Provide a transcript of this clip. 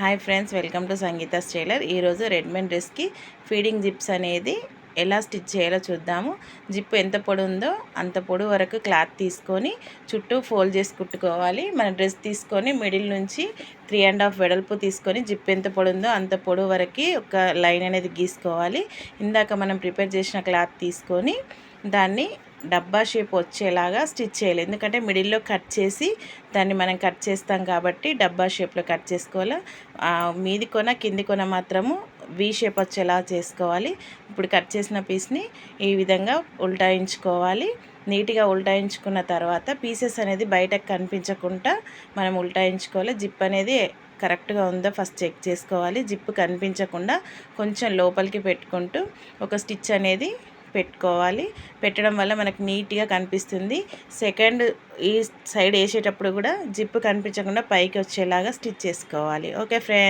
Hi friends welcome to Sangeetha styler ఈరోజు రెడ్మెండ్ డ్రెస్కి ఫీడింగ్ జిప్స్ అనేది ఎలా స్టిచ్ చేయాలో చూద్దాము. జిప్ ఎంత పొడి ఉందో అంత పొడి వరకు క్లాత్ తీసుకొని చుట్టూ ఫోల్డ్ చేసి కుట్టుకోవాలి. మన డ్రెస్ తీసుకొని మిడిల్ నుంచి త్రీ అండ్ హాఫ్ వెడల్పు తీసుకొని జిప్ ఎంత పొడి ఉందో అంత పొడి వరకు ఒక లైన్ అనేది గీసుకోవాలి. ఇందాక మనం ప్రిపేర్ చేసిన క్లాత్ తీసుకొని దాన్ని డబ్బా షేప్ వచ్చేలాగా స్టిచ్ చేయాలి. ఎందుకంటే మిడిల్లో కట్ చేసి దాన్ని మనం కట్ చేస్తాం కాబట్టి డబ్బా షేప్లో కట్ చేసుకోవాలి. మీది కొన కింది కొన మాత్రము వీ షేప్ వచ్చేలా చేసుకోవాలి. ఇప్పుడు కట్ చేసిన పీస్ని ఈ విధంగా ఉల్టాయించుకోవాలి. నీట్గా ఉల్టాయించుకున్న తర్వాత పీసెస్ అనేది బయటకు కనిపించకుండా మనం ఉల్టాయించుకోవాలి. జిప్ అనేది కరెక్ట్గా ఉందో ఫస్ట్ చెక్ చేసుకోవాలి. జిప్ కనిపించకుండా కొంచెం లోపలికి పెట్టుకుంటూ ఒక స్టిచ్ అనేది పెట్టుకోవాలి. పెట్టడం వల్ల మనకు నీట్గా కనిపిస్తుంది. సెకండ్ ఈ సైడ్ వేసేటప్పుడు కూడా జిప్ కనిపించకుండా పైకి వచ్చేలాగా స్టిచ్ చేసుకోవాలి. Okay friend